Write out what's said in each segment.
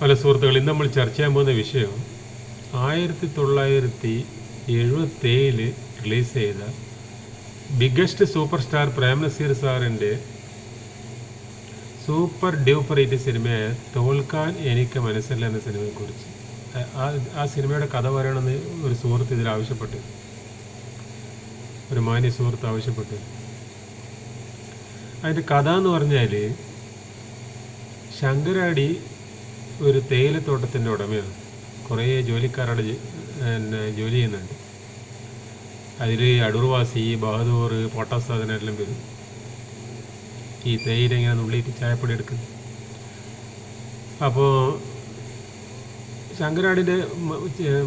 പല സുഹൃത്തുക്കൾ ഇന്ന് നമ്മൾ ചർച്ച ചെയ്യാൻ പോകുന്ന വിഷയം ആയിരത്തി തൊള്ളായിരത്തി എഴുപത്തേഴിൽ റിലീസ് ചെയ്ത ബിഗ്ഗസ്റ്റ് സൂപ്പർ സ്റ്റാർ പ്രേംനസീർ സാറിന്റെ സൂപ്പർ ഡ്യൂപ്പർ ഹിറ്റ് സിനിമയായ തോൽക്കാൻ എനിക്ക് മനസ്സില്ല എന്ന സിനിമയെക്കുറിച്ച്. ആ ആ സിനിമയുടെ കഥ പറയണമെന്ന് ഒരു സുഹൃത്ത് ഇതിൽ ആവശ്യപ്പെട്ടു. ഒരു മാന്യ സുഹൃത്ത് ആവശ്യപ്പെട്ടു. അതിന്റെ കഥ എന്ന് പറഞ്ഞാൽ ശങ്കരാടി ഒരു തേയിലത്തോട്ടത്തിന്റെ ഉടമയാണ് കുറേ ജോലിക്കാരുടെ പിന്നെ ജോലി ചെയ്യുന്നുണ്ട്. അതിൽ അടൂർവാസി ബഹദൂർ പൊട്ടാസ് അതിനെല്ലാം വരും. ഈ തേയില ഇങ്ങനെ നുള്ളിയിട്ട് ചായപ്പൊടി എടുക്കുന്നു. അപ്പോൾ ശങ്കരാടിന്റെ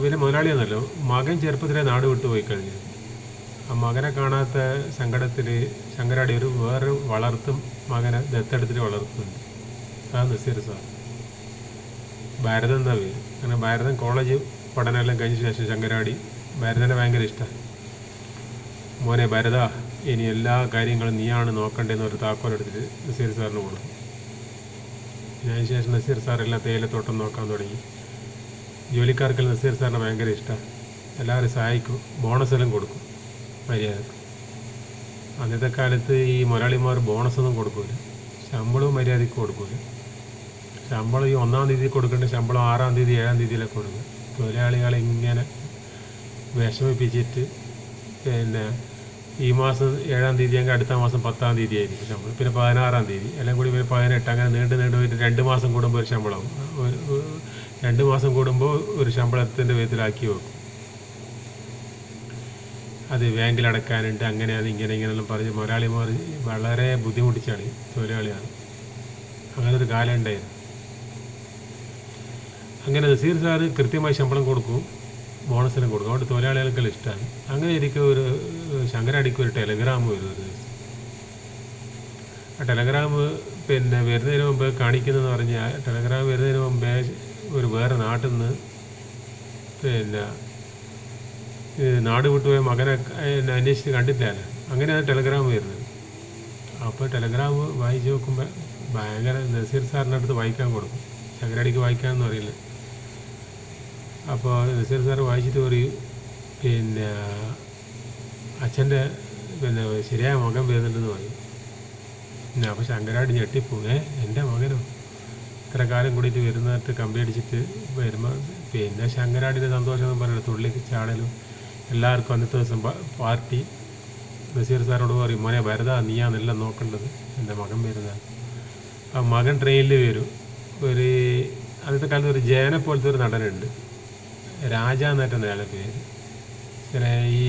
വലിയ മുതലാളിയാണല്ലോ മകൻ ചെറുപ്പത്തിലെ നാട് വിട്ടു പോയി കഴിഞ്ഞു. ആ മകനെ കാണാത്ത സങ്കടത്തിൽ ശങ്കരാടി ഒരു വേറെ വളർത്തും മകനെ ദത്തെടുത്തിട്ട് വളർത്തുന്നുണ്ട്. അതാണ് നസീർ സാർ. ഭാരതം എന്നാ പേര് അങ്ങനെ ഭാരതം കോളേജ് പഠനമെല്ലാം കഴിഞ്ഞ ശേഷം ശങ്കരാടി ഭാരതനെ ഭയങ്കര ഇഷ്ടമാണ് മോനെ ഭരത ഇനി എല്ലാ കാര്യങ്ങളും നീയാണ് നോക്കേണ്ടതെന്ന് ഒരു താക്കോലെടുത്തിട്ട് നസീർ സാറിന് കൊടുത്തു അതിന് ശേഷം നസീർ സാറെല്ലാം തേയിലത്തോട്ടം നോക്കാൻ തുടങ്ങി. ജോലിക്കാർക്ക് നസീർ സാറിനെ ഭയങ്കര ഇഷ്ടമാണ് എല്ലാവരും സഹായിക്കും ബോണസെല്ലാം കൊടുക്കും മര്യാദ അന്നത്തെ കാലത്ത് ഈ മുതലാളിമാർ ബോണസ് ഒന്നും കൊടുക്കൂല. ശമ്പളവും മര്യാദയ്ക്ക് കൊടുക്കൂല. ശമ്പളം ഈ ഒന്നാം തീയതി കൊടുക്കേണ്ട ശമ്പളം ആറാം തീയതി ഏഴാം തീയതിയിലൊക്കെ കൊടുക്കും. തൊഴിലാളികളെ ഇങ്ങനെ വിഷമിപ്പിച്ചിട്ട് പിന്നെ ഈ മാസം ഏഴാം തീയതി എങ്കിൽ അടുത്ത മാസം പത്താം തീയതി ആയിരിക്കും ശമ്പളം. പിന്നെ പതിനാറാം തീയതി. എല്ലാം കൂടി പിന്നെ പതിനെട്ട്. അങ്ങനെ നീണ്ടു നീണ്ടു പോയിട്ട് രണ്ട് മാസം കൂടുമ്പോൾ ഒരു ശമ്പളം. രണ്ട് മാസം കൂടുമ്പോൾ ഒരു ശമ്പളത്തിന്റെ വിധത്തിലാക്കി വെക്കും. അത് ബാങ്കിൽ അടക്കാനുണ്ട് അങ്ങനെയാണ് ഇങ്ങനെ ഇങ്ങനെയെല്ലാം പറഞ്ഞ് മുതലാളിമാർ വളരെ ബുദ്ധിമുട്ടിച്ചാണ് തൊഴിലാളിയാണ് അങ്ങനെ ഒരു കാലം ഉണ്ടായിരുന്നു. അങ്ങനെ നസീർ സാറ് കൃത്യമായി ശമ്പളം കൊടുക്കും ബോണസിനും കൊടുക്കും. അവിടെ തൊഴിലാളികൾക്ക് ഇഷ്ടമാണ്. അങ്ങനെ ഇരിക്കും ഒരു ശങ്കരടിക്ക് ഒരു ടെലഗ്രാം വരും ഒരു ദിവസം. ആ ടെലഗ്രാം പിന്നെ വരുന്നതിന് മുമ്പ് കാണിക്കുന്നതെന്ന് പറഞ്ഞാൽ ടെലഗ്രാം വരുന്നതിന് മുമ്പേ ഒരു വേറെ നാട്ടിൽ നിന്ന് പിന്നെ നാട് വിട്ടുപോയ മകനെ അന്വേഷിച്ച് കണ്ടിട്ടില്ല അങ്ങനെയാണ് ടെലഗ്രാം വരുന്നത്. അപ്പോൾ ടെലഗ്രാം വായിച്ച് നോക്കുമ്പോൾ ഭയങ്കര നസീർ സാറിന്റെ അടുത്ത് വായിക്കാൻ കൊടുക്കും. ശങ്കരടിക്ക് വായിക്കാമെന്ന് അറിയില്ല. അപ്പോൾ നസീർ സാറ് വായിച്ചിട്ട് പറയും. പിന്നെ അച്ഛന്റെ പിന്നെ ശരിയായ മകൻ വരുന്നുണ്ടെന്ന് പറയും. പിന്നെ അപ്പോൾ ശങ്കരാടി ഞെട്ടിപ്പോകേ എന്റെ മകനോ? ഇത്ര കാലം കൂടിയിട്ട് വരുന്നിട്ട് കമ്പി അടിച്ചിട്ട് വരുമ്പോൾ പിന്നെ ശങ്കരാടിന്റെ സന്തോഷം എന്ന് പറയുന്നത് തുള്ളി ചാടലും എല്ലാവർക്കും അന്നത്തെ ദിവസം പാർട്ടി. നസീർ സാറോട് പറയും മോനെ ഭരത നീയാണെല്ലാം നോക്കേണ്ടത്. എന്റെ മകൻ വരുന്നത് ആ മകൻ ട്രെയിനിൽ വരും. ഒരു അന്നത്തെ കാലത്ത് ഒരു ജയനെ പോലത്തെ ഒരു നടനുണ്ട്. രാജ എന്നായിട്ടാണ് അയാളുടെ പേര്. പിന്നെ ഈ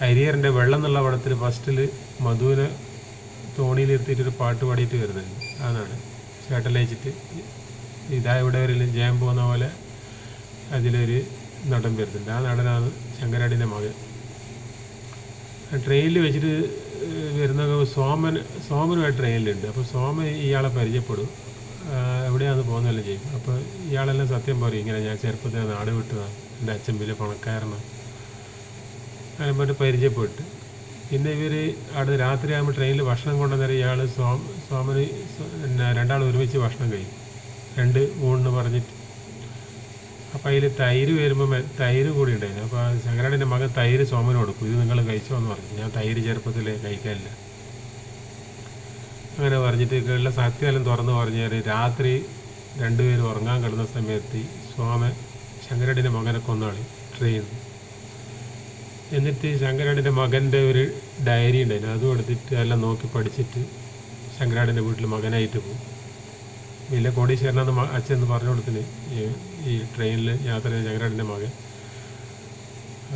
ഹരിയറിന്റെ വെള്ളം എന്നുള്ള പടത്തിൽ ഫസ്റ്റിൽ മധുവിനെ തോണിയിലിരുത്തിയിട്ടൊരു പാട്ട് പാടിയിട്ട് വരുന്നുണ്ട് അതാണ്. ചേട്ടലയിച്ചിട്ട് ഇതാ ഇവിടെ വരില്ല ജയം പോകുന്ന പോലെ അതിലൊരു നടൻ വരുന്നുണ്ട്. ആ നടനാണ് ശങ്കരാടിന്റെ മകൻ. ട്രെയിനിൽ വെച്ചിട്ട് വരുന്ന സോമൻ സോമനുമായി ട്രെയിനിലുണ്ട്. അപ്പോൾ സോമൻ ഇയാളെ പരിചയപ്പെടും. ആ, പോകുന്നതല്ലേ ചെയ്യും? അപ്പോൾ ഇയാളെല്ലാം സത്യം പറയും ഇങ്ങനെ ഞാൻ ചെറുപ്പത്തിൽ നാട് വിട്ടതാണ് എന്റെ അച്ഛൻ വലിയ പണക്കാരനാണ് അങ്ങനെ പറഞ്ഞ് പരിചയപ്പെട്ട്. പിന്നെ ഇവർ അവിടെ രാത്രിയാകുമ്പോൾ ട്രെയിനിൽ ഭക്ഷണം കൊണ്ടുവന്നേരം ഇയാൾ സോമ സോമന് സോ- പിന്നെ രണ്ടാൾ ഒരുമിച്ച് ഭക്ഷണം കഴിക്കും. രണ്ട് ഊണെന്ന് പറഞ്ഞിട്ട്. അപ്പം അതിൽ തൈര് വരുമ്പോൾ തൈര് കൂടി ഉണ്ടായിരുന്നു. അപ്പോൾ ശങ്കരാടിന്റെ മകൻ തൈര് സോമന് കൊടുക്കും. ഇത് നിങ്ങൾ കഴിച്ചോ എന്ന് പറഞ്ഞു. ഞാൻ തൈര് ചെറുപ്പത്തിൽ കഴിക്കാനില്ല അങ്ങനെ പറഞ്ഞിട്ട് ഉള്ള സത്യമെല്ലാം തുറന്ന് പറഞ്ഞാൽ രാത്രി രണ്ടുപേരും ഉറങ്ങാൻ കിടന്ന സമയത്ത് സ്വാമി ശങ്കരടിന്റെ മകനെ കൊന്നാളി ട്രെയിൻ എന്നിട്ട് ശങ്കരാടിന്റെ മകന്റെ ഒരു ഡയറി ഉണ്ടായിരുന്നു. അതും എടുത്തിട്ട് എല്ലാം നോക്കി പഠിച്ചിട്ട് ശങ്കരാടിന്റെ വീട്ടിൽ മകനായിട്ട് പോകും വലിയ കോടീശ്വരനാന്ന് അച്ഛൻ പറഞ്ഞു കൊടുത്തിന് ഈ ട്രെയിനിൽ യാത്ര ചെയ്ത ശങ്കരാടിന്റെ മകൻ.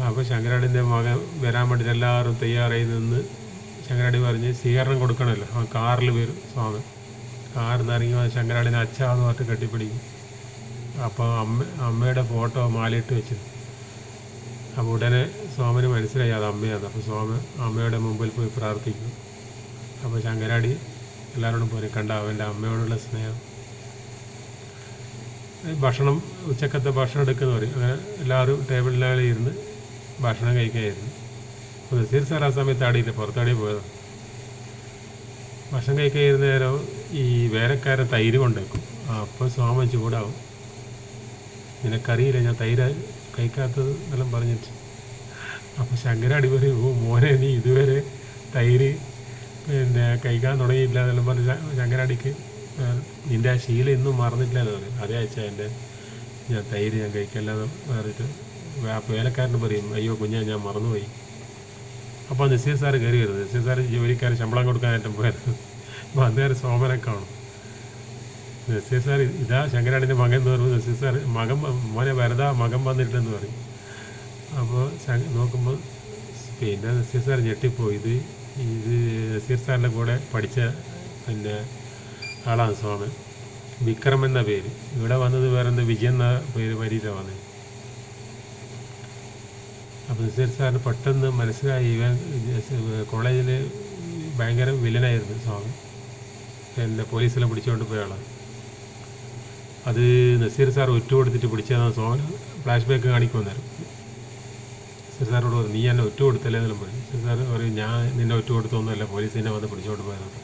അപ്പോൾ ശങ്കരാടിന്റെ മകൻ വരാൻ വേണ്ടിയിട്ട് എല്ലാവരും തയ്യാറായി നിന്ന് ശങ്കരാടി പറഞ്ഞ് സ്വീകരണം കൊടുക്കണമല്ലോ. ആ കാറിൽ വരും സ്വാമി. കാറിൽ നിന്ന് ഇറങ്ങി ശങ്കരാടിനെ അച്ഛാന്ന് പറഞ്ഞിട്ട് കെട്ടിപ്പിടിക്കും. അപ്പോൾ അമ്മ അമ്മയുടെ ഫോട്ടോ മാലയിട്ട് വെച്ചു അപ്പോൾ ഉടനെ സ്വാമിന് മനസ്സിലായി അത് അമ്മയാണ് അപ്പോൾ സ്വാമി അമ്മയുടെ മുമ്പിൽ പോയി പ്രാർത്ഥിക്കും. അപ്പോൾ ശങ്കരാടി എല്ലാവരോടും പോയി കണ്ട അവന്റെ അമ്മയോടുള്ള സ്നേഹം? ഭക്ഷണം ഉച്ചക്കത്തെ ഭക്ഷണം എടുക്കുന്ന പറയും. അങ്ങനെ എല്ലാവരും ടേബിളിലാണ് ഇരുന്ന് ഭക്ഷണം കഴിക്കായിരുന്നു. അപ്പോൾ നസീർ സാർ ആ സമയത്ത് ആടിയില്ല പുറത്താടി പോയതാണ് ഭക്ഷണം കഴിക്കുന്ന നേരം ഈ വേലക്കാരൻ തൈര് കൊണ്ടുവയ്ക്കും അപ്പോൾ സ്വാമൻ ചൂടാവും. നിനക്കറിയില്ല ഞാൻ തൈര് കഴിക്കാത്തത് എന്നെല്ലാം പറഞ്ഞിട്ട്. അപ്പോൾ ശങ്കര പറയും ഓ മോനെ നീ ഇതുവരെ തൈര് പിന്നെ കഴിക്കാൻ തുടങ്ങിയില്ല എന്നെല്ലാം പറഞ്ഞ് ശങ്കരാടിക്ക് നിന്റെ ആ ശീലം ഇന്നും മറന്നിട്ടില്ല എന്ന് പറയും അതേ അയച്ച എന്റെ ഞാൻ തൈര് ഞാൻ കഴിക്കില്ല എന്ന് പറഞ്ഞിട്ട് ആ വേലക്കാരന് പറയും അയ്യോ കുഞ്ഞാ ഞാൻ മറന്നുപോയി. അപ്പോൾ നസീർ സാർ കയറി വരുന്നത് നസീർ സാർ ജോലിക്കാർ ശമ്പളം കൊടുക്കാനായിട്ടും പോയത്. അപ്പോൾ അന്നേരം സോമനെ കാണും നസീർ സാർ ഇതാ ശങ്കരാടിന്റെ മകൻ എന്ന് പറയുമ്പോൾ നസീർ സാർ മകൻ മോനെ വരതാ മകൻ വന്നിട്ടെന്ന് പറയും. അപ്പോൾ നോക്കുമ്പോൾ പിന്നെ നസീർ സാർ ഞെട്ടിപ്പോയി. ഇത് ഇത് നസീർ സാറിന്റെ കൂടെ പഠിച്ച പിന്നെ ആളാണ് സോമൻ. വിക്രം എന്ന പേര്. ഇവിടെ വന്നത് വേറെ എന്താ വിജയൻ എന്ന പേര് വരിയിലാണ് വന്നത് അപ്പോൾ നസീർ സാറിന് പെട്ടെന്ന് മനസ്സിലായി. ഇവൻ കോളേജിൽ ഭയങ്കര വില്ലനായിരുന്നു സ്വാമി. പിന്നെ പോലീസെല്ലാം പിടിച്ചുകൊണ്ട് പോയ ആളാണ് അത് നസീർ സാർ ഒറ്റ കൊടുത്തിട്ട് പിടിച്ചതാണ് സോമൻ ഫ്ലാഷ് ബാക്ക് കാണിക്കുമെന്നായിരുന്നു നസീർ സാറോട് പറഞ്ഞു നീ എന്നെ ഒറ്റ കൊടുത്തല്ലേ എന്നെല്ലാം പറഞ്ഞു. നസീർ സാർ പറയും ഞാൻ നിന്നെ ഒറ്റ കൊടുത്തൊന്നുമല്ല പോലീസ് എന്നെ വന്ന് പിടിച്ചുകൊണ്ട് പോയതാണ്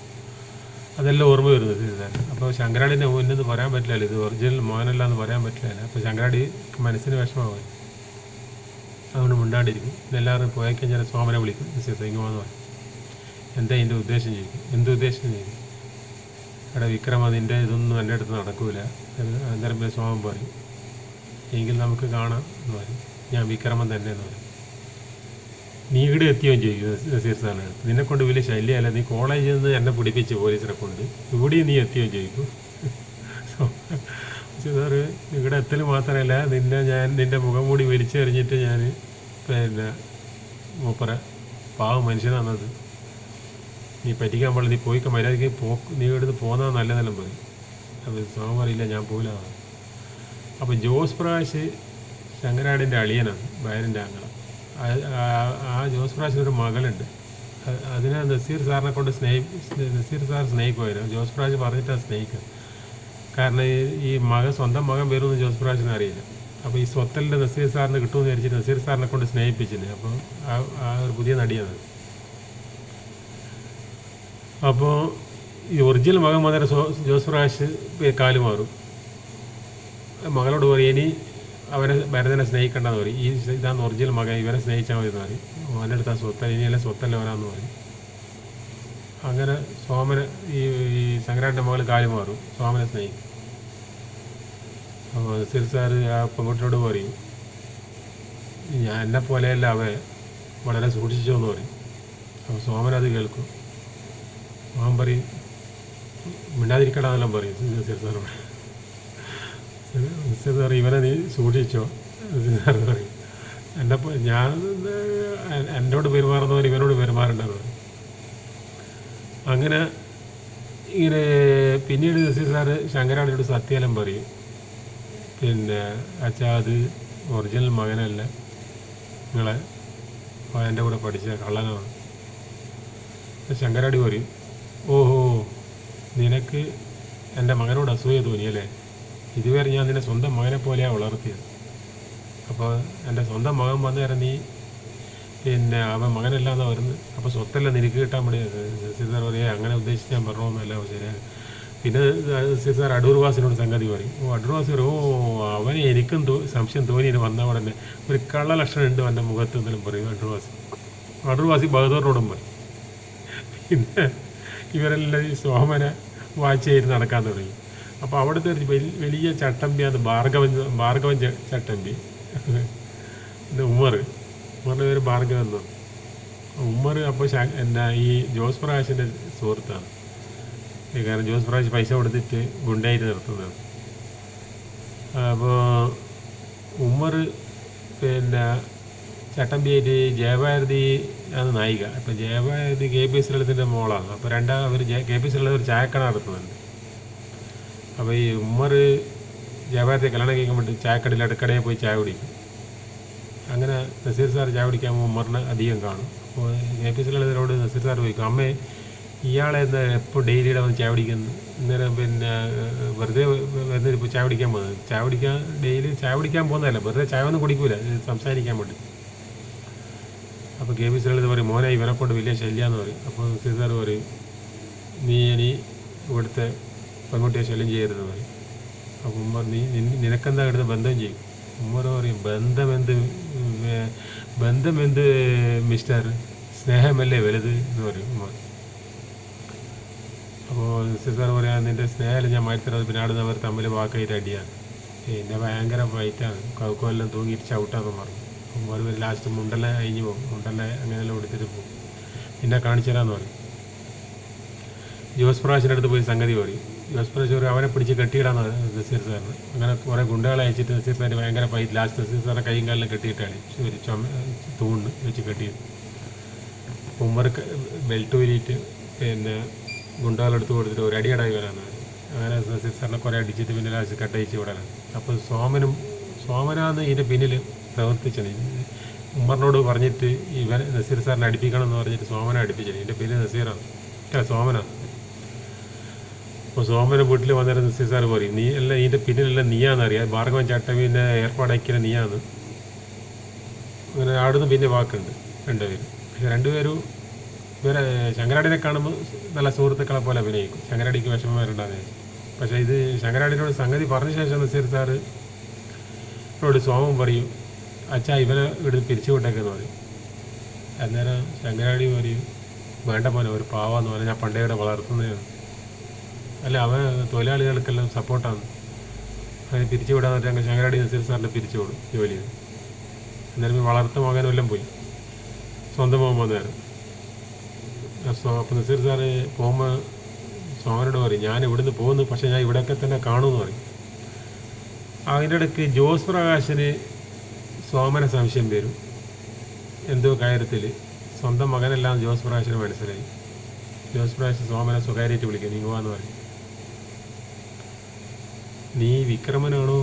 അതെല്ലാം ഓർമ്മ വരുന്നത് നസീർ സാർ അപ്പോൾ ശങ്കരാടിന്റെ മോനെന്ന് പറയാൻ പറ്റില്ലല്ലോ ഇത് ഒറിജിനൽ മോനല്ലാന്ന് പറയാൻ പറ്റില്ല അപ്പോൾ ശങ്കരാടി മനസ്സിന് വിഷമമായി. അതുകൊണ്ട് മിണ്ടാണ്ടിരിക്കും. എല്ലാവരും പോയി കഴിഞ്ഞാൽ സോമനെ വിളിക്കും. സാർ ഇങ്ങ് വന്ന് പറയും. എന്താ ഇതിന്റെ ഉദ്ദേശം ചോദിക്കും. എന്ത് ഉദ്ദേശം ചോദിക്കും. എടാ വിക്രമ നിന്റെ ഇതൊന്നും എന്റെ അടുത്ത് നടക്കൂല. അന്നേരം പിന്നെ സോമൻ പറയും. എങ്കിൽ നമുക്ക് കാണാം എന്ന് പറയും. ഞാൻ വിക്രമൻ തന്നെ എന്ന് പറയും. നീ ഇവിടെ എത്തിയോ സാറിന് അടുത്ത്. നിന്നെ കൊണ്ട് വലിയ ശല്യമല്ല. നീ കോളേജിൽ നിന്ന് എന്നെ പിടിപ്പിച്ച് പോലീസിനെ കൊണ്ട്. ഇവിടെയും നീ എത്തിയോ ചോദിക്കും. സാറ് നിങ്ങളുടെ എത്തൽ മാത്രമല്ല നിന്നെ ഞാൻ നിന്റെ മുഖം മൂടി വലിച്ചെറിഞ്ഞിട്ട് ഞാൻ പിന്നെ മൂപ്പറ പാവം മനുഷ്യനാണത് നീ പറ്റിക്കാൻ പാടില്ല നീ പോയി മര്യാദയ്ക്ക് പോ നീ എടുത്ത് പോകുന്നത് നല്ലതെല്ലാം പറയും. അപ്പോൾ സ്വാമി പറയില്ല ഞാൻ പോയില്ല അപ്പോൾ ജോസ് പ്രകാശ് ശങ്കരാടിന്റെ അളിയനാണ് വയറിന്റെ അങ്ങള ആ- ജോസ് പ്രകാശിന് ഒരു മകളുണ്ട്. അതിനെ നസീർ സാറിനെ കൊണ്ട് സ്നേഹി നസീർ സാർ സ്നേഹിക്കുമായിരുന്നു ജോസ് പ്രകാശ് പറഞ്ഞിട്ടാണ് സ്നേഹിക്കുക കാരണം ഈ മകൻ സ്വന്തം മകൻ വരുമെന്ന് ജോസ് പ്രകാശിന് അറിയില്ല. അപ്പോൾ ഈ സ്വത്തലിന്റെ നസീർ സാറിന് കിട്ടുമെന്ന് വിചാരിച്ചിട്ട് നസീർ സാറിനെ കൊണ്ട് സ്നേഹിപ്പിച്ചില്ല? അപ്പോൾ ആ ഒരു പുതിയ നടിയാണ്. അപ്പോൾ ഈ ഒറിജിനൽ മകൻ വന്നേരം ജോസ് പ്രകാശ് കാൽ മാറും. മകളോട് പറയും ഇനി അവനെ ഭരതനെ സ്നേഹിക്കേണ്ടെന്ന് പറയും. ഈ ഇതാണ് ഒറിജിനൽ മകൻ ഇവനെ സ്നേഹിച്ചാൽ മതി എന്ന് പറയും. അവനെടുത്ത സ്വത്തൽ ഇനി സ്വത്ത ഇനിയെല്ലാം സ്വത്തല്ല വരാമെന്ന് പറയും. അങ്ങനെ സോമന് ഈ ഈ ശങ്കരാന്റെ മകൾ കാൽ മാറും സോമനെ സ്നേഹിക്കും. അപ്പോൾ സിർസാർ ആ പെൺകുട്ടിയോട് പറയും ഞാൻ എന്നെ പോലെയല്ല അവ വളരെ സൂക്ഷിച്ചു എന്ന് പറയും. അപ്പോൾ സോമൻ അത് കേൾക്കും. സോമൻ പറയും മിണ്ടാതിരിക്കടാന്നെല്ലാം പറയും നസീർ സിർസാർ ഇവനെ നീ സൂക്ഷിച്ചോ? സിർസാർ സാർ പറയും എന്നെ ഞാൻ എന്നോട് പെരുമാറുന്നവർ ഇവനോട് പെരുമാറേണ്ടത് പറയും. അങ്ങനെ ഇങ്ങനെ പിന്നീട് ജസ്റ്റിസ് സാറ് ശങ്കരാടിയോട് സത്യാലം പറയും. പിന്നെ അച്ഛാ അത് ഒറിജിനൽ മകനല്ല. നിങ്ങളെ എന്റെ കൂടെ പഠിച്ച കള്ളനാണ്. ശങ്കരാടി പറയും ഓഹോ നിനക്ക് എന്റെ മകനോട് അസൂയ തോന്നിയല്ലേ ഇതുവരെ ഞാൻ നിന്നെ സ്വന്തം മകനെ പോലെയാണ് വളർത്തിയത്. അപ്പോൾ എന്റെ സ്വന്തം മകൻ വന്നു നേരം നീ പിന്നെ അവൻ മകനല്ല എന്നാ വരുന്നത് അപ്പോൾ സ്വത്തല്ല നിനക്ക് കിട്ടാൻ വേണ്ടി സിസാർ പറയേ അങ്ങനെ ഉദ്ദേശിച്ച് ഞാൻ പറഞ്ഞോന്നല്ല പക്ഷേ പിന്നെ സിസാർ അടൂർവാസിനോട് സംഗതി പറയും. ഓ അടൂർവാസി പറയും ഓ അവന് എനിക്കും സംശയം തോന്നി വന്ന ഉടനെ ഒരു കള്ള ലക്ഷണം ഉണ്ട് എന്റെ മുഖത്ത് എന്തെങ്കിലും പറയും അടൂർവാസി. അടൂർവാസി ബഹദൂറിനോടും പറയും. പിന്നെ ഇവരെല്ലാം ഈ സോമനെ വാച്ച് ചെയ്ത് നടക്കാൻ തുടങ്ങി. അപ്പോൾ അവിടുത്തെ ഒരു വലിയ വലിയ ചട്ടമ്പിയാണ് ഭാർഗവൻ ഭാർഗവൻ ചട്ടമ്പി. ഉമ്മർ. ഉമ്മറിന്റെ പേര് ഭാർഗവൻ എന്നാണ് ഉമ്മർ അപ്പോൾ എന്നാ ഈ ജോസ് പ്രകാശിന്റെ സുഹൃത്താണ്. കാരണം ജോസ് പ്രകാശ് പൈസ കൊടുത്തിട്ട് ഗുണ്ടായിട്ട് നിർത്തുന്നതാണ്. അപ്പോൾ ഉമ്മർ പിന്നെ ചട്ടമ്പിയായിട്ട് ജയഭാരതി ആണ് നായിക. അപ്പോൾ ജയഭാരതി കെ പി ശ്രീലത്തിന്റെ മോളാണ്. അപ്പോൾ രണ്ടാം അവർ കെ പി ശ്രീലത്ത് ഒരു ചായക്കട നടത്തുന്നുണ്ട്. അപ്പോൾ ഈ ഉമ്മർ ജയഭാരതിയെ കല്യാണം കഴിക്കുമ്പോൾ ചായക്കടയിൽ അടുക്കടയിൽ പോയി ചായ കുടിക്കും. അങ്ങനെ നസീർ സാർ ചായ കുടിക്കാൻ ഉമ്മറിനെ അധികം കാണും. അപ്പോൾ എ പി സിലോട് നസീർ സാർ ചോദിക്കും അമ്മേ ഇയാളെ എന്താ എപ്പോൾ ഡെയിലിയുടെ വന്ന് ചായ കുടിക്കുന്നു? അന്നേരം പിന്നെ വെറുതെ വരുന്നത് ഇപ്പോൾ ചായ കുടിക്കാൻ പോകുന്നത്? ചായ കുടിക്കാൻ ഡെയിലി ചായ കുടിക്കാൻ പോകുന്നതല്ല വെറുതെ ചായ ഒന്നും കുടിക്കൂല സംസാരിക്കാൻ വേണ്ടി. അപ്പോൾ കെ പി എസ് ലളിത പറയും മോനെ ഇവനെ കൊണ്ട് വലിയ ശല്യമാണെന്ന് പറയും. അപ്പോൾ നസീർ സാർ പറയും നീ ഇനി ഇവിടുത്തെ പെൺകുട്ടിയെ ശല്യം ചെയ്യരുതെന്ന് പറയും. അപ്പോൾ ഉമ്മർ നീ നിനക്കെന്താ എടുത്ത് ബന്ധം ചെയ്യും? ഉമ്മർ പറയും ബന്ധം എന്ത് ബന്ധം എന്ത് മിസ്റ്റർ? സ്നേഹമല്ലേ വലുത് എന്ന് പറയും അപ്പോൾ സിസ്റ്റർ പറയാൻ നിന്റെ സ്നേഹമല്ല ഞാൻ മാറ്റിത്തരാം പിന്നെ അവർ തമ്മിൽ വാക്കായിട്ട് അടിയാണ് എന്റെ ഭയങ്കര ഫൈറ്റാണ് കൗക്കുമെല്ലാം തൂങ്ങിയിട്ട് ചവിട്ടാന്ന് പറഞ്ഞു. ഉമ്മർ ലാസ്റ്റ് മുണ്ടെല്ലാം അഴിഞ്ഞു പോകും. മുണ്ടെല്ലാം അങ്ങനെയെല്ലാം എടുത്തിട്ട് പോകും. പിന്നെ കാണിച്ചു തരാമെന്ന് പറയും ജോസ് പ്രാശിന്റെ അടുത്ത് പോയി സംഗതി പറയും. ജോസ് ചോറി അവനെ പിടിച്ച് കെട്ടിയിടാന്ന് നസീർ സാറിന് അങ്ങനെ കുറേ ഗുണ്ടകളെ അയച്ചിട്ട് നസീർ സാറിന് ഭയങ്കര പൈ ലാസ്റ്റ് നസീർ സാറിനെ കൈയും കാലിലും കെട്ടിയിട്ടാണ് ഒരു ചുമ തൂണ് വെച്ച് കെട്ടിയത് ഉമ്മർ ബെൽറ്റ് ഊരിയിട്ട് പിന്നെ ഗുണ്ടകളെടുത്ത് കൊടുത്തിട്ട് ഒരു അടിയടായി വരാനാണ് അങ്ങനെ നസീർ സാറിനെ കുറേ അടിച്ചിട്ട് പിന്നെ ലാസ്റ്റ് കട്ടയിച്ച് വിടാനാണ് അപ്പോൾ സോമനും സോമനാന്ന് ഇതിന്റെ പിന്നിൽ പ്രവർത്തിച്ചത്. ഉമ്മറിനോട് പറഞ്ഞിട്ട് ഇവൻ നസീർ സാറിനെ അടിപ്പിക്കണം എന്ന് പറഞ്ഞിട്ട് സോമനെ അടുപ്പിച്ചത്. ഇതിന്റെ പിന്നിൽ നസീറാണ്. സോമനാണ്. അപ്പോൾ സോമന്റെ വീട്ടിൽ വന്നിരുന്ന സി സാർ പറയും നീ അല്ല ഇതിന്റെ പിന്നിലെല്ലാം നീയാണെന്നറിയാം ഭാർഗവൻ ചട്ടമീന്റെ ഏർപ്പാടാക്കിയ നീയാണ്. അങ്ങനെ ആടുന്ന് പിന്നെ വാക്കുണ്ട് രണ്ടുപേരും. പക്ഷെ രണ്ടുപേരും ഇവരെ ശങ്കരാടിനെ കാണുമ്പോൾ നല്ല സുഹൃത്തുക്കളെ പോലെ അഭിനയിക്കും. ശങ്കരാടിക്ക് വിഷമം വരണ്ടെന്ന് പക്ഷേ ഇത് ശങ്കരാടിനോട് സംഗതി പറഞ്ഞ ശേഷം നസീർ സാറ് എന്നോട് സോമം പറയും അച്ഛാ ഇവനെ ഇവിടെ പിരിച്ചു വിട്ടേക്കെന്ന് പറയും. അന്നേരം ശങ്കരാടി പറയും വേണ്ട മോനെ ഒരു പാവാന്ന് പറഞ്ഞാൽ ഞാൻ പണ്ടേ ഇവിടെ വളർത്തുന്നതാണ്. അല്ല അവ തൊഴിലാളികൾക്കെല്ലാം സപ്പോർട്ടാണ് അതിന് പിരിച്ചു വിടാന്ന് വെച്ചാൽ ശങ്കരാടി നസീർ സാറിനെ പിരിച്ചു വിടും ജോലി. ചെയ്ത് എന്നാലും വളർത്ത മകനും എല്ലാം പോയി. സ്വന്തം മോൻ സോ അപ്പം നസീർ സാറ് പോകുമ്പോൾ സോമനോട് പറയും ഞാൻ ഇവിടുന്ന് പോകുന്നു പക്ഷേ ഞാൻ ഇവിടെയൊക്കെ തന്നെ കാണുമെന്ന് പറയും. അതിന്റെ ഇടയ്ക്ക് ജോസ് പ്രകാശിന് സോമന സംശയം വരും. എന്തോ കാര്യത്തിൽ സ്വന്തം മകനെല്ലാം ജോസ് പ്രകാശിന് മനസ്സിലായി. ജോസ് പ്രകാശ് സോമനെ സ്വകാര്യമായിട്ട് വിളിക്കും നീ പോവാന്ന് പറയും. നീ വിക്രമനാണോ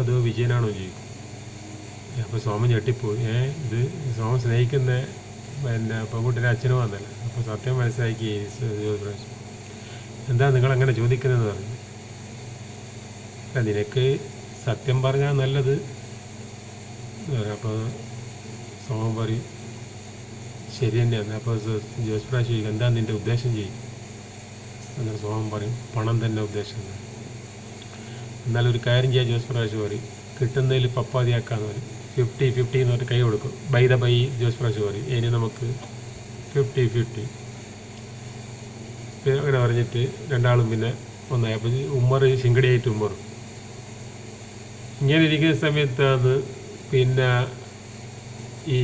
അതോ വിജയനാണോ ചോദിക്കും. അപ്പോൾ സോമൻ ഞെട്ടിപ്പോയി. ഏ ഇത് സോമൻ സ്നേഹിക്കുന്ന പിന്നെ പെൺകുട്ടിയുടെ അച്ഛനും വന്നല്ല അപ്പോൾ സത്യം മനസ്സിലാക്കി എന്താ നിങ്ങൾ അങ്ങനെ ചോദിക്കുന്നതെന്ന് പറഞ്ഞു. അല്ല നിനക്ക് സത്യം പറഞ്ഞാൽ നല്ലത് അപ്പോൾ സോമൻ പറയും ശരി തന്നെയാണ്. അപ്പോൾ ജോസ് പ്രാവശ്യം എന്താ നിന്റെ ഉദ്ദേശം? ചെയ്യും അങ്ങനെ സോമൻ പറയും പണം തന്നെ ഉദ്ദേശം എന്ന്. എന്നാൽ ഒരു കാര്യം ചെയ്യാൻ ജോസ് പ്രകാശ് പറയും കിട്ടുന്നതിൽ പപ്പാതിയാക്കാന്ന് പറയും. ഫിഫ്റ്റി ഫിഫ്റ്റി എന്ന് പറഞ്ഞിട്ട് കൈ കൊടുക്കും. By the by Jose Prakash പറയും ഇനി നമുക്ക് ഫിഫ്റ്റി ഫിഫ്റ്റി പിന്നെ അങ്ങനെ പറഞ്ഞിട്ട് രണ്ടാളും പിന്നെ ഒന്നായി. അപ്പം ഉമ്മർ ശിങ്കടിയായിട്ട് ഉമ്മർ ഇങ്ങനെ ഇരിക്കുന്ന സമയത്താണ് പിന്നെ ഈ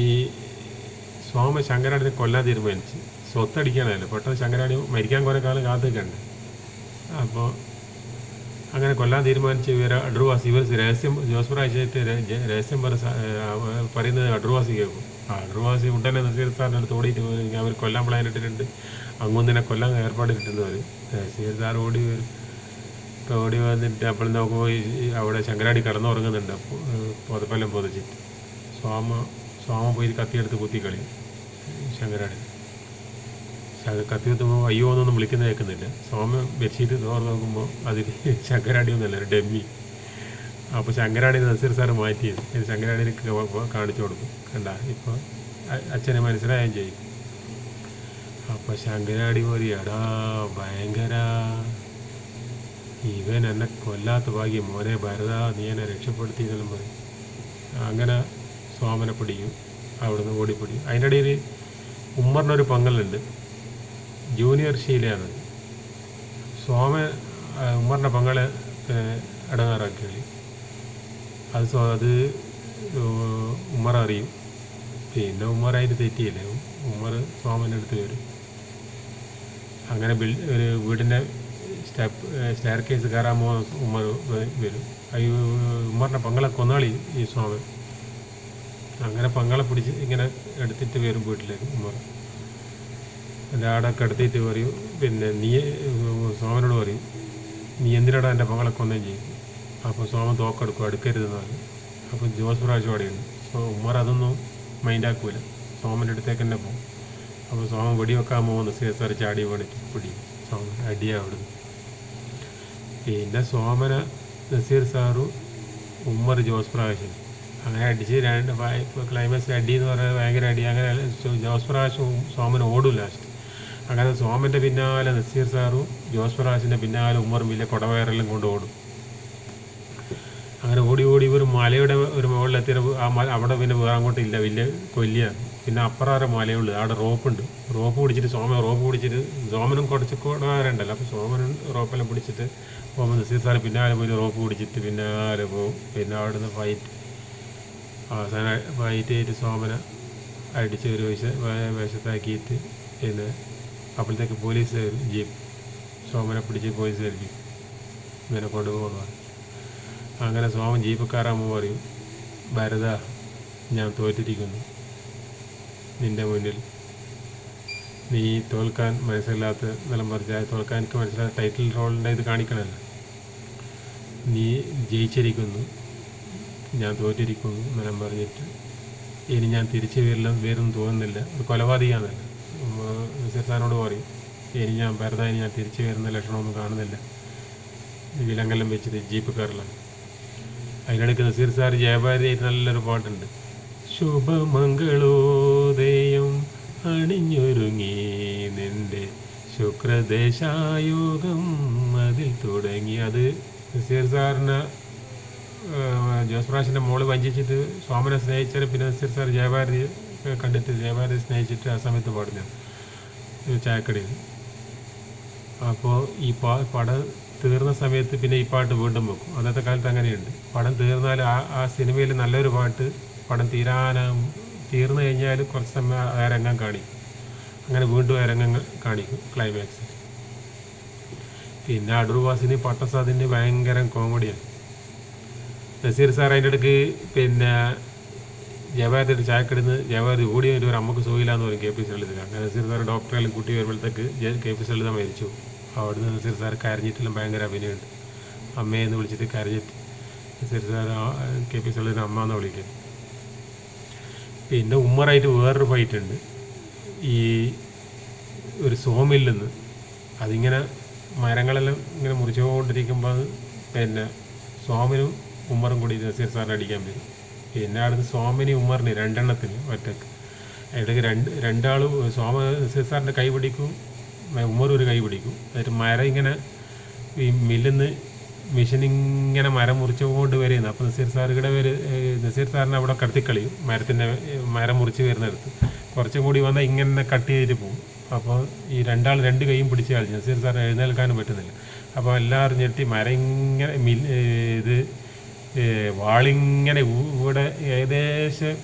സോമ ശങ്കരാടിനെ കൊല്ലാൻ തീരുമാനിച്ച്. സ്വത്തടിക്കാനല്ല പെട്ടെന്ന് ശങ്കരാടി മരിക്കാൻ കുറേ കാലം കാത്തിക്കണ്ട് അപ്പോൾ അങ്ങനെ കൊല്ലാൻ തീരുമാനിച്ച ഇവർ അഡ്രുവാസി ഇവർ രഹസ്യം ജോസ് അയച്ചിട്ട് രഹസ്യം പറ പറയുന്നത് അഡ്രുവാസി കേൾക്കും. ആ അഡ്രുവാസി ഉടനെ നസീർ സാറിന്റെ അടുത്ത് ഓടിയിട്ട് പോയി അവർ കൊല്ലാൻ പ്ലാൻ ഇട്ടിട്ടുണ്ട്. അങ്ങൊന്നിനെ കൊല്ലാൻ ഏർപ്പാടിട്ടിരുന്നവർ നസീർ സാർ ഓടി ഓടി വന്നിട്ട് അപ്പോൾ നോക്കുമ്പോൾ അവിടെ ശങ്കരാടി കടന്നുറങ്ങുന്നുണ്ട്. അപ്പോൾ പുതപ്പെല്ലാം പൊതിച്ചിട്ട്. സ്വാമ സ്വാമ പോയി കത്തിയെടുത്ത് കുത്തിക്കളി കളി ശങ്കരാടി. ശ- കത്തി അയ്യോ എന്നൊന്നും വിളിക്കുന്ന കേൾക്കുന്നില്ല. സോമ ബെഡ്ഷീറ്റ് തുറന്ന് നോക്കുമ്പോൾ അതിൽ ശങ്കരാടി ഒന്നല്ല ഒരു ഡെമ്മി. അപ്പോൾ ശങ്കരാടി നസീർ സാറ് മാറ്റിയത് ശങ്കരാടിനെ കാണിച്ചു കൊടുക്കും. കണ്ട? ഇപ്പോൾ അച്ഛനെ മനസ്സിലായാലും ചെയ്യും. അപ്പോൾ ശങ്കരാടി പോലെ എടാ ഭയങ്കര. ഇവൻ എന്നെ കൊല്ലാത്ത ഭാഗ്യം. മോനെ ഭരത നീ എന്നെ രക്ഷപ്പെടുത്തി എന്നെല്ലാം പറയും. അങ്ങനെ സോമനെ പിടിക്കും. അവിടുന്ന് ഓടിപ്പിടിക്കും അതിന്റെ ഇടയിൽ ഉമ്മറിനൊരു പങ്കലുണ്ട്. ജൂനിയർ ഷീലയാണ് സോമ ഉമ്മറിന്റെ പങ്കാളി ഇടങ്ങാറാക്കി കളി അത് സോ അത് ഉമ്മർ അറിയും. പിന്നെ ഉമ്മർ അതിന് തെറ്റിയില്ലേ? ഉമ്മർ സോമന്റെ അടുത്ത് വരും. അങ്ങനെ ബിൽ ഒരു വീടിന്റെ സ്റ്റെപ്പ് സ്റ്റെയർ കേസ് പോകുന്ന ഉമ്മർ വരും. ഈ ഉമ്മറിന്റെ പങ്കളെ കൊന്നാളി ഈ സ്വാമി. അങ്ങനെ പങ്കളെ പിടിച്ച് ഇങ്ങനെ എടുത്തിട്ട് വരും വീട്ടിലേക്ക് ഉമ്മർ. എന്റെ ആടൊക്കെ കിടത്തിയിട്ട് പറയും പിന്നെ നീ സോമനോട് പറയും നീ എന്തിനാടാ എന്റെ മകളെ കൊന്നേം ചെയ്യും? അപ്പോൾ സോമൻ തോക്കെടുക്കും എടുക്കരുതെന്ന് പറയും. അപ്പോൾ ജോസ് പ്രാവശ്യം അവിടെയുണ്ട് സോ ഉമ്മർ അതൊന്നും മൈൻഡാക്കൂല സോമന്റെ അടുത്തേക്ക് തന്നെ പോകും. അപ്പോൾ സോമൻ വെടിവെക്കാൻ എസ് ആർ ചാടി പണിക്ക് പിടി. സോമൻ അടിയാ അവിടുന്ന്. പിന്നെ സോമന നസീർ സാറും ഉമ്മർ ജോസ് പ്രാവശ്യം. അങ്ങനെ അടിച്ച് രണ്ട് ക്ലൈമാക്സ് അടി എന്ന് പറഞ്ഞാൽ ഭയങ്കര അടി. അങ്ങനെ ജോസ് പ്രാവശ്യം സോമൻ ഓടും ലാസ്റ്റ് അങ്ങനെ സോമന്റെ പിന്നാലെ നസീർ സാറും ജോസ് പ്രാവശ്യന്റെ പിന്നാലെ ഉമ്മറും വലിയ കൊടവയറെല്ലാം കൊണ്ട് ഓടും. അങ്ങനെ ഓടി ഓടി ഇവർ മലയുടെ ഒരു മുകളിലെത്തിയ ആ മല അവിടെ പിന്നെ വേറെ അങ്ങോട്ടില്ല വലിയ കൊല്ലിയ പിന്നെ അപ്പറാറെ മലയുള്ളൂ അവിടെ റോപ്പുണ്ട്. റോപ്പ് പിടിച്ചിട്ട് സോമൻ റോപ്പ് പിടിച്ചിട്ട് സോമനും കുറച്ച് കൊടവയറുണ്ടല്ലോ അപ്പോൾ സോമനും റോപ്പെല്ലാം പിടിച്ചിട്ട് പോകുമ്പോൾ നസീർ സാറ് പിന്നാലെ പോയി റോപ്പ് പിടിച്ചിട്ട് പിന്നാലെ പോകും. പിന്നെ അവിടെ നിന്ന് ഫൈറ്റ് അവസാനം ഫൈറ്റ് ചെയ്തിട്ട് സോമനെ അടിച്ച് ഒരു വിശ വിശത്താക്കിയിട്ട് പിന്നെ അപ്പോഴത്തേക്ക് പോലീസ് ജീപ്പ്. സോമനെ പിടിച്ച് പോലീസ് ഏൽപ്പിക്കും ഇങ്ങനെ കൊണ്ടുപോകുന്നു. അങ്ങനെ സോമൻ ജീപ്പ് കയറാകുമ്പോൾ പറയും ഭരത ഞാൻ തോറ്റിരിക്കുന്നു. നിന്റെ മുന്നിൽ. നീ തോൽക്കാൻ മനസ്സിലാത്ത നിലം പറിച്ച തോൽക്കാൻ എനിക്ക് മനസ്സിലാത്ത ടൈറ്റിൽ റോളിന്റെ ഇത് കാണിക്കണമല്ലോ. നീ ജയിച്ചിരിക്കുന്നു. ഞാൻ തോറ്റിരിക്കുന്നു നിലം പറഞ്ഞിട്ട് ഇനി ഞാൻ തിരിച്ചു വരില്ല വരും തോന്നുന്നില്ല. ഒരു കൊലപാതകയാണല്ലോ നസീർ സാറിനോട് പറയും ഇനി ഞാൻ വെറുതെ ഞാൻ തിരിച്ചു വരുന്ന ലക്ഷണമൊന്നും കാണുന്നില്ല. വിലങ്കലം വെച്ചത് ജീപ്പ് കയറലാണ്. അതിനിടയ്ക്ക് നസീർ സാർ ജയഭാരതിയായിട്ട് നല്ലൊരു പാട്ടുണ്ട്. ശുഭമംഗളോദയം അണിഞ്ഞൊരുങ്ങി നിന്റെ ശുക്രദേശായോഗം അതിൽ തുടങ്ങി. അത് നസീർ സാറിന് ജോസ് പ്രാശിന്റെ മോൾ വഞ്ചിച്ചിട്ട് സോമനെ സ്നേഹിച്ചാൽ പിന്നെ നസീർ സാർ ജയഭാരതി കണ്ടിട്ട് ജയഭാരതി സ്നേഹിച്ചിട്ട് ആ സമയത്ത് പാടില്ല. ചായക്കടയിൽ. അപ്പോൾ ഈ പാ പടം തീർന്ന സമയത്ത് പിന്നെ ഈ പാട്ട് വീണ്ടും വെക്കും. അന്നത്തെ കാലത്ത് അങ്ങനെയുണ്ട്. പടം തീർന്നാൽ ആ ആ സിനിമയിൽ നല്ലൊരു പാട്ട് പടം തീരാനും തീർന്നു കഴിഞ്ഞാൽ കുറച്ച് സമയം ആ രംഗം കാണിക്കും. അങ്ങനെ വീണ്ടും ആ രംഗങ്ങൾ കാണിക്കും ക്ലൈമാക്സ് പിന്നെ അടൂർവാസിന് പട്ടസാദിന് ഭയങ്കര കോമഡിയാണ് നസീർ സാർ അതിന്റെ ഇടയ്ക്ക് പിന്നെ ജവാദിയുടെ ചായക്കടുന്ന് ജവാദ് ഓടി വരും ഒരു അമ്മയ്ക്ക് സുഖമില്ലാന്ന് പറയും കെ പി സി അങ്ങനെ നസീർ സാർ ഡോക്ടറെല്ലാം കൂട്ടി വരുമ്പോഴത്തേക്ക് കെ പി സി ലളിത മരിച്ചു. അവിടുന്ന് നസീർ സാർ കരഞ്ഞിട്ടെല്ലാം ഭയങ്കര അഭിനയമുണ്ട് അമ്മയെന്ന് വിളിച്ചിട്ട് കരഞ്ഞിട്ട് Nazir sir K P C Lalitha അമ്മ എന്ന് വിളിക്കും പിന്നെ ഉമ്മറായിട്ട് വേറൊരു ഫൈറ്റ് ഉണ്ട്. ഈ ഒരു സോമിൽ നിന്ന് അതിങ്ങനെ മരങ്ങളെല്ലാം ഇങ്ങനെ മുറിച്ചുകൊണ്ടിരിക്കുമ്പോൾ പിന്നെ സോമനും ഉമ്മറും കൂടി നസീർ സാറിനെ അടിക്കാൻ വരും. പിന്നെ അവിടുന്ന് സോമനി ഉമ്മറിന് രണ്ടെണ്ണത്തിന് ഒറ്റയ്ക്ക്. ഇടയ്ക്ക് രണ്ട് രണ്ടാളും സോമ സിസാറിന്റെ സാറിന്റെ കൈ പിടിക്കും ഉമ്മർ ഒരു കൈ പിടിക്കും. എന്നിട്ട് മരം ഇങ്ങനെ ഈ മില്ലിന്ന് മെഷീൻ ഇങ്ങനെ മരം മുറിച്ചുകൊണ്ട് വരുന്നത് അപ്പോൾ നസീർ സാർ ഇവിടെ വരെ നസീർ സാറിനെ അവിടെ കടത്തിക്കളിയും മരത്തിന്റെ മരം മുറിച്ച് വരുന്നിടത്ത്. കുറച്ചും കൂടി വന്നാൽ ഇങ്ങനെ കട്ട് ചെയ്തിട്ട് പോകും അപ്പോൾ ഈ രണ്ടാൾ രണ്ട് കൈയും പിടിച്ച് കളിച്ചു നസീർ സാറിന് എഴുന്നേൽക്കാനും പറ്റുന്നില്ല. അപ്പോൾ എല്ലാവരും ഞെട്ടി മരം ഇങ്ങനെ മിൽ ഇത് വാളിങ്ങനെ ഇവിടെ ഏകദേശം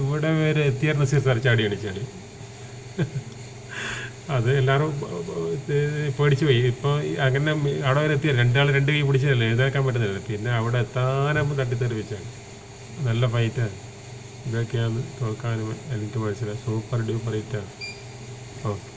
ഇവിടെ വരെ എത്തിയ നസീർ സാർ ചാടി അടിച്ചാടി അത് എല്ലാവരും പേടിച്ച് പോയി. ഇപ്പോൾ അങ്ങനെ അവിടെ വരെ എത്തിയ രണ്ടാൾ രണ്ട് കൈ പിടിച്ചതല്ലേ എഴുതാക്കാൻ പറ്റുന്നില്ല പിന്നെ അവിടെ എത്താനും തട്ടിത്തെറിപ്പിച്ചാണ് നല്ല ഫൈറ്റാണ് ഇതൊക്കെയാണ് തോൽക്കാനും എനിക്ക് മനസ്സിലായി. Super duper ഹിറ്റാണ് okay